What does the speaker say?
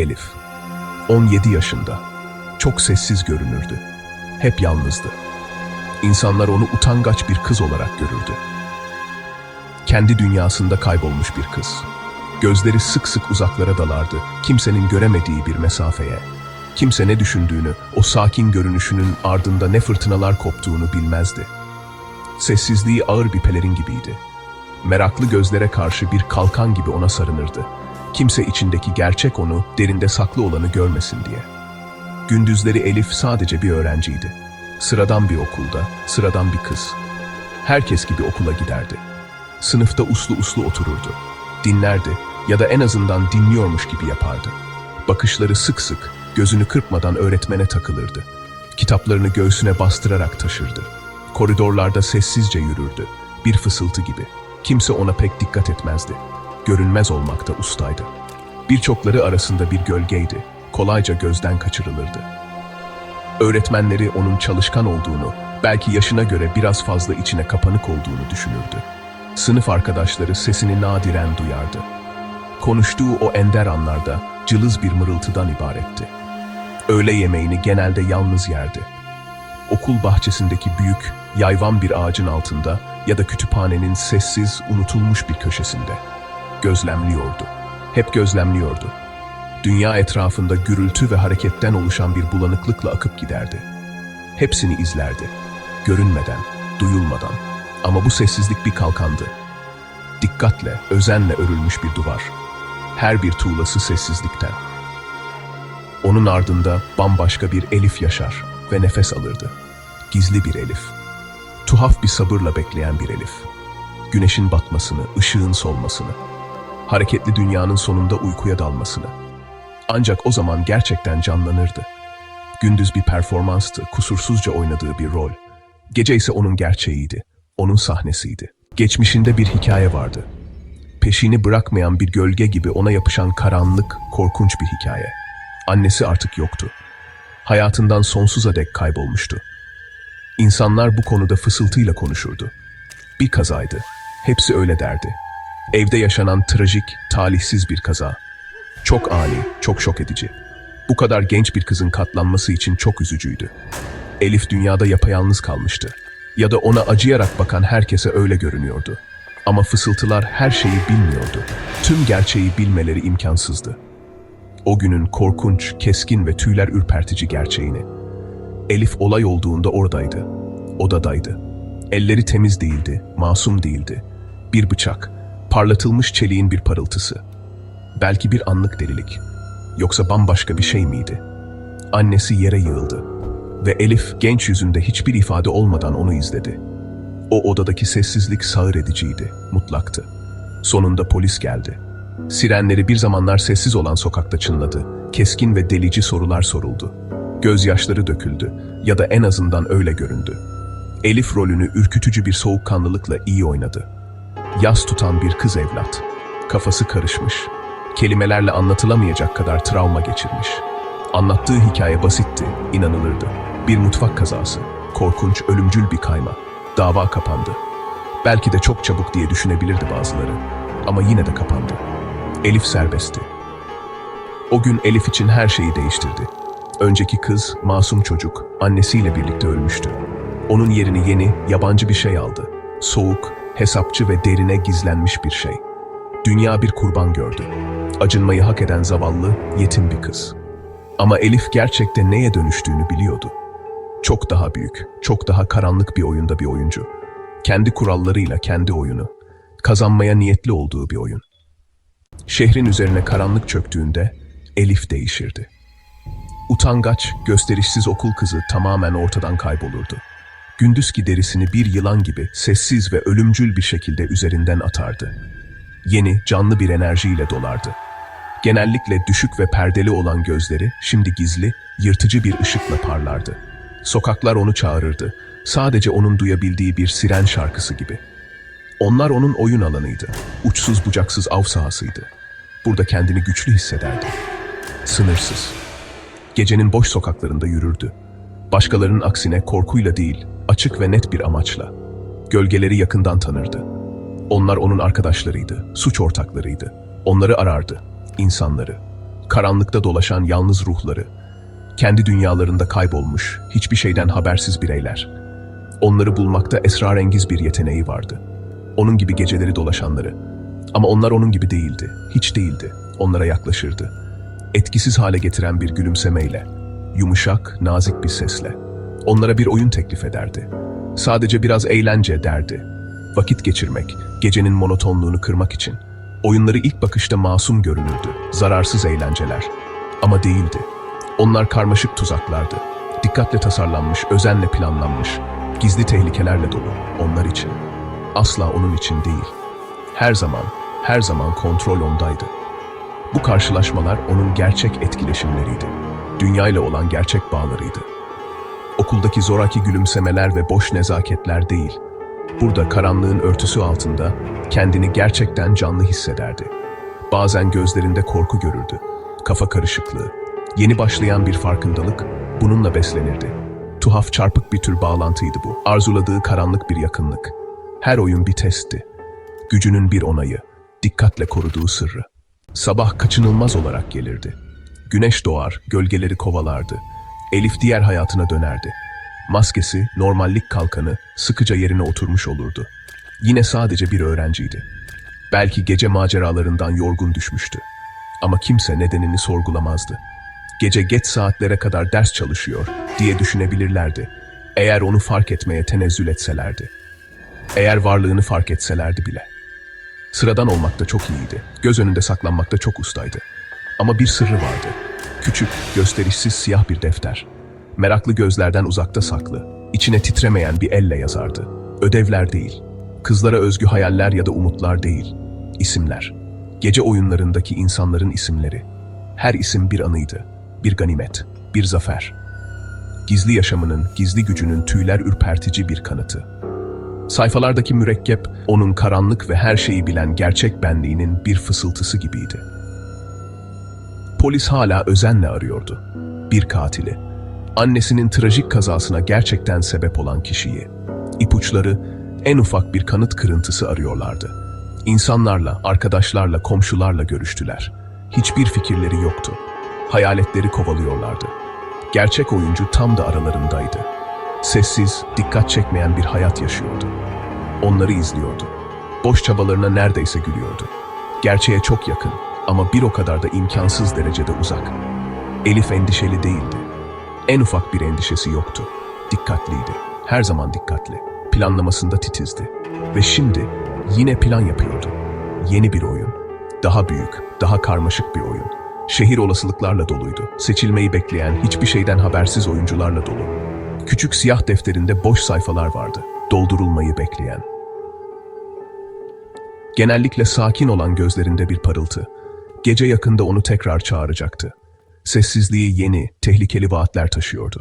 Elif. 17 yaşında. Çok sessiz görünürdü. Hep yalnızdı. İnsanlar onu utangaç bir kız olarak görürdü. Kendi dünyasında kaybolmuş bir kız. Gözleri sık sık uzaklara dalardı, kimsenin göremediği bir mesafeye. Kimse ne düşündüğünü, o sakin görünüşünün ardında ne fırtınalar koptuğunu bilmezdi. Sessizliği ağır bir pelerin gibiydi. Meraklı gözlere karşı bir kalkan gibi ona sarınırdı. Kimse içindeki gerçek onu, derinde saklı olanı görmesin diye. Gündüzleri Elif sadece bir öğrenciydi. Sıradan bir okulda, sıradan bir kız. Herkes gibi okula giderdi. Sınıfta uslu uslu otururdu. Dinlerdi ya da en azından dinliyormuş gibi yapardı. Bakışları sık sık, gözünü kırpmadan öğretmene takılırdı. Kitaplarını göğsüne bastırarak taşırdı. Koridorlarda sessizce yürürdü. Bir fısıltı gibi. Kimse ona pek dikkat etmezdi. Görünmez olmakta ustaydı. Birçokları arasında bir gölgeydi. Kolayca gözden kaçırılırdı. Öğretmenleri onun çalışkan olduğunu, belki yaşına göre biraz fazla içine kapanık olduğunu düşünürdü. Sınıf arkadaşları sesini nadiren duyardı. Konuştuğu o ender anlarda cılız bir mırıltıdan ibaretti. Öğle yemeğini genelde yalnız yerdi. Okul bahçesindeki büyük, yayvan bir ağacın altında ya da kütüphanenin sessiz, unutulmuş bir köşesinde. Gözlemliyordu. Hep gözlemliyordu. Dünya etrafında gürültü ve hareketten oluşan bir bulanıklıkla akıp giderdi. Hepsini izlerdi. Görünmeden, duyulmadan. Ama bu sessizlik bir kalkandı. Dikkatle, özenle örülmüş bir duvar. Her bir tuğlası sessizlikten. Onun ardında bambaşka bir Elif yaşar ve nefes alırdı. Gizli bir Elif. Tuhaf bir sabırla bekleyen bir Elif. Güneşin batmasını, ışığın solmasını. Hareketli dünyanın sonunda uykuya dalmasını. Ancak o zaman gerçekten canlanırdı. Gündüz bir performanstı, kusursuzca oynadığı bir rol. Gece ise onun gerçeğiydi, onun sahnesiydi. Geçmişinde bir hikaye vardı. Peşini bırakmayan bir gölge gibi ona yapışan karanlık, korkunç bir hikaye. Annesi artık yoktu. Hayatından sonsuza dek kaybolmuştu. İnsanlar bu konuda fısıltıyla konuşurdu. Bir kazaydı. Hepsi öyle derdi. Evde yaşanan trajik, talihsiz bir kaza. Çok ani, çok şok edici. Bu kadar genç bir kızın katlanması için çok üzücüydü. Elif dünyada yapayalnız kalmıştı. Ya da ona acıyarak bakan herkese öyle görünüyordu. Ama fısıltılar her şeyi bilmiyordu. Tüm gerçeği bilmeleri imkansızdı. O günün korkunç, keskin ve tüyler ürpertici gerçeğini. Elif olay olduğunda oradaydı. Odadaydı. Elleri temiz değildi, masum değildi. Bir bıçak, parlatılmış çeliğin bir parıltısı. Belki bir anlık delilik. Yoksa bambaşka bir şey miydi? Annesi yere yığıldı. Ve Elif genç yüzünde hiçbir ifade olmadan onu izledi. O odadaki sessizlik sağır ediciydi, mutlaktı. Sonunda polis geldi. Sirenleri bir zamanlar sessiz olan sokakta çınladı. Keskin ve delici sorular soruldu. Gözyaşları döküldü ya da en azından öyle göründü. Elif rolünü ürkütücü bir soğukkanlılıkla iyi oynadı. Yas tutan bir kız evlat. Kafası karışmış. Kelimelerle anlatılamayacak kadar travma geçirmiş. Anlattığı hikaye basitti, inanılırdı. Bir mutfak kazası, korkunç, ölümcül bir kayma. Dava kapandı. Belki de çok çabuk diye düşünebilirdi bazıları. Ama yine de kapandı. Elif serbestti. O gün Elif için her şeyi değiştirdi. Önceki kız, masum çocuk, annesiyle birlikte ölmüştü. Onun yerini yeni, yabancı bir şey aldı. Soğuk, hesapçı ve derine gizlenmiş bir şey. Dünya bir kurban gördü. Acınmayı hak eden zavallı, yetim bir kız. Ama Elif gerçekte neye dönüştüğünü biliyordu. Çok daha büyük, çok daha karanlık bir oyunda bir oyuncu. Kendi kurallarıyla kendi oyunu. Kazanmaya niyetli olduğu bir oyun. Şehrin üzerine karanlık çöktüğünde Elif değişirdi. Utangaç, gösterişsiz okul kızı tamamen ortadan kaybolurdu. Gündüzki derisini bir yılan gibi sessiz ve ölümcül bir şekilde üzerinden atardı. Yeni, canlı bir enerjiyle dolardı. Genellikle düşük ve perdeli olan gözleri şimdi gizli, yırtıcı bir ışıkla parlardı. Sokaklar onu çağırırdı. Sadece onun duyabildiği bir siren şarkısı gibi. Onlar onun oyun alanıydı. Uçsuz bucaksız av sahasıydı. Burada kendini güçlü hissederdi. Sınırsız. Gecenin boş sokaklarında yürürdü. Başkalarının aksine korkuyla değil, açık ve net bir amaçla. Gölgeleri yakından tanırdı. Onlar onun arkadaşlarıydı, suç ortaklarıydı. Onları arardı, insanları. karanlıkta dolaşan yalnız ruhları, kendi dünyalarında kaybolmuş, hiçbir şeyden habersiz bireyler. Onları bulmakta esrarengiz bir yeteneği vardı. Onun gibi geceleri dolaşanları. Ama onlar onun gibi değildi, hiç değildi. Onlara yaklaşırdı. Etkisiz hale getiren bir gülümsemeyle, yumuşak, nazik bir sesle. Onlara bir oyun teklif ederdi. Sadece biraz eğlence derdi. Vakit geçirmek, gecenin monotonluğunu kırmak için. Oyunları ilk bakışta masum görünürdü, zararsız eğlenceler. Ama değildi. Onlar karmaşık tuzaklardı. Dikkatle tasarlanmış, özenle planlanmış, gizli tehlikelerle dolu onlar için. Asla onun için değil. Her zaman, her zaman kontrol ondaydı. Bu karşılaşmalar onun gerçek etkileşimleriydi. Dünya ile olan gerçek bağlarıydı. Okuldaki zoraki gülümsemeler ve boş nezaketler değil. Burada karanlığın örtüsü altında kendini gerçekten canlı hissederdi. Bazen gözlerinde korku görürdü. Kafa karışıklığı, yeni başlayan bir farkındalık bununla beslenirdi. Tuhaf çarpık bir tür bağlantıydı bu. Arzuladığı karanlık bir yakınlık. Her oyun bir testti. Gücünün bir onayı, dikkatle koruduğu sırrı. Sabah kaçınılmaz olarak gelirdi. Güneş doğar, gölgeleri kovalardı. Elif diğer hayatına dönerdi. Maskesi, normallik kalkanı sıkıca yerine oturmuş olurdu. Yine sadece bir öğrenciydi. Belki gece maceralarından yorgun düşmüştü. Ama kimse nedenini sorgulamazdı. Gece geç saatlere kadar ders çalışıyor diye düşünebilirlerdi. Eğer onu fark etmeye tenezzül etselerdi. Eğer varlığını fark etselerdi bile. Sıradan olmakta çok iyiydi. Göz önünde saklanmakta çok ustaydı. Ama bir sırrı vardı. Küçük, gösterişsiz siyah bir defter. Meraklı gözlerden uzakta saklı. İçine titremeyen bir elle yazardı. Ödevler değil. Kızlara özgü hayaller ya da umutlar değil. İsimler. Gece oyunlarındaki insanların isimleri. Her isim bir anıydı. Bir ganimet. Bir zafer. Gizli yaşamının, gizli gücünün tüyler ürpertici bir kanıtı. Sayfalardaki mürekkep, onun karanlık ve her şeyi bilen gerçek benliğinin bir fısıltısı gibiydi. Polis hala özenle arıyordu. Bir katili. Annesinin trajik kazasına gerçekten sebep olan kişiyi. İpuçları, en ufak bir kanıt kırıntısı arıyorlardı. İnsanlarla, arkadaşlarla, komşularla görüştüler. Hiçbir fikirleri yoktu. Hayaletleri kovalıyorlardı. Gerçek oyuncu tam da aralarındaydı. Sessiz, dikkat çekmeyen bir hayat yaşıyordu. Onları izliyordu. Boş çabalarına neredeyse gülüyordu. Gerçeğe çok yakın ama bir o kadar da imkansız derecede uzak. Elif endişeli değildi. En ufak bir endişesi yoktu. Dikkatliydi. Her zaman dikkatli. Planlamasında titizdi. Ve şimdi yine plan yapıyordu. Yeni bir oyun. Daha büyük, daha karmaşık bir oyun. Şehir olasılıklarla doluydu. Seçilmeyi bekleyen, hiçbir şeyden habersiz oyuncularla dolu. Küçük siyah defterinde boş sayfalar vardı. Doldurulmayı bekleyen. Genellikle sakin olan gözlerinde bir parıltı. Gece yakında onu tekrar çağıracaktı. Sessizliği yeni, tehlikeli vaatler taşıyordu.